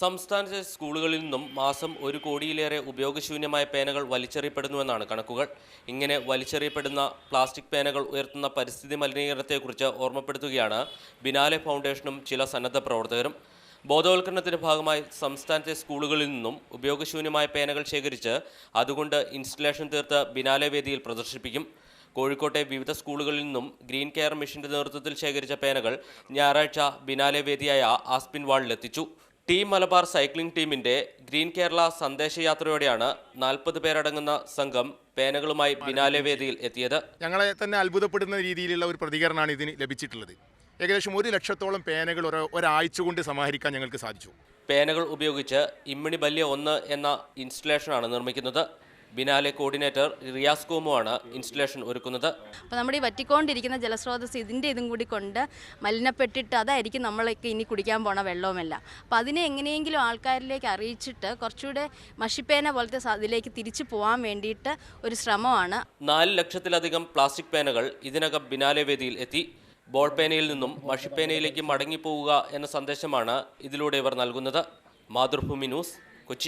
സംസ്ഥാനത്തെ സ്കൂളുകളിൽ നിന്നും മാസം ഒരു കോടിയിലേറെ ഉപയോഗശൂന്യമായ പേനകൾ വലിച്ചെറിയപ്പെടുന്നുവെന്നാണ് കണക്കുകൾ. ഇങ്ങനെ വലിച്ചെറിയപ്പെടുന്ന പ്ലാസ്റ്റിക് പേനകൾ ഉയർത്തുന്ന പരിസ്ഥിതി മലിനീകരണത്തെക്കുറിച്ച് ഓർമ്മപ്പെടുത്തുകയാണ് ബിനാലെ ഫൗണ്ടേഷനും ചില സന്നദ്ധ പ്രവർത്തകരും. ബോധവൽക്കരണത്തിന്റെ ഭാഗമായി സംസ്ഥാനത്തെ സ്കൂളുകളിൽ നിന്നും ഉപയോഗശൂന്യമായ പേനകൾ ശേഖരിച്ച് അതുകൊണ്ട് ഇൻസ്റ്റലേഷൻ തീർത്ത് ബിനാലെ വേദിയിൽ പ്രദർശിപ്പിക്കും. കോഴിക്കോട്ടെ വിവിധ സ്കൂളുകളിൽ നിന്നും ഗ്രീൻ കെയർ മിഷന്റെ നേതൃത്വത്തിൽ ശേഖരിച്ച പേനകൾ ഞായറാഴ്ച ബിനാലെ വേദിയായ ആസ്പിൻ വാളിലെത്തിച്ചു. ടീം മലബാർ സൈക്ലിംഗ് ടീമിന്റെ ഗ്രീൻ കേരള സന്ദേശയാത്രയോടെയാണ് നാൽപ്പത് പേരടങ്ങുന്ന സംഘം പേനകളുമായി ബിനാലെ വേദിയിൽ എത്തിയത്. ഞങ്ങളെ തന്നെ അത്ഭുതപ്പെടുന്ന രീതിയിലുള്ള ഒരു പ്രതികരണമാണ് ഇതിന് ലഭിച്ചിട്ടുള്ളത്. ഏകദേശം ഒരു ലക്ഷത്തോളം പേനകൾ ഒരു ഒരാഴ്ച കൊണ്ട് സമാഹരിക്കാൻ ഞങ്ങൾക്ക് സാധിച്ചു. പേനകൾ ഉപയോഗിച്ച് ഇമ്മിണി ബല്യ ഒന്ന് എന്ന ഇൻസ്റ്റലേഷനാണ് നിർമ്മിക്കുന്നത്. ബിനാലെ കോർഡിനേറ്റർ റിയാസ് കോമുവാണ് ആണ് ഇൻസ്റ്റലേഷൻ ഒരുക്കുന്നത്. അപ്പോൾ നമ്മുടെ ഈ വറ്റിക്കൊണ്ടിരിക്കുന്ന ജലസ്രോതസ് ഇതിന്റെ ഇതും കൂടി കൊണ്ട് മലിനപ്പെട്ടിട്ട് അതായിരിക്കും നമ്മളൊക്കെ ഇനി കുടിക്കാൻ പോണ വെള്ളവുമല്ല. അപ്പോൾ അതിനെ എങ്ങനെയെങ്കിലും ആൾക്കാരിലേക്ക് അറിയിച്ചിട്ട് കുറച്ചുകൂടെ മഷിപ്പേന പോലത്തെ അതിലേക്ക് ഇതിലേക്ക് തിരിച്ചു പോകാൻ വേണ്ടിയിട്ട് ഒരു ശ്രമമാണ്. നാല് ലക്ഷത്തിലധികം പ്ലാസ്റ്റിക് പേനകൾ ഇതിനകം ബിനാലെ വേദിയിൽ എത്തി. ബോൾ പേനയിൽ നിന്നും മഷിപ്പേനയിലേക്ക് മടങ്ങിപ്പോവുക എന്ന സന്ദേശമാണ് ഇതിലൂടെ ഇവർ നൽകുന്നത്. മാതൃഭൂമി ന്യൂസ്.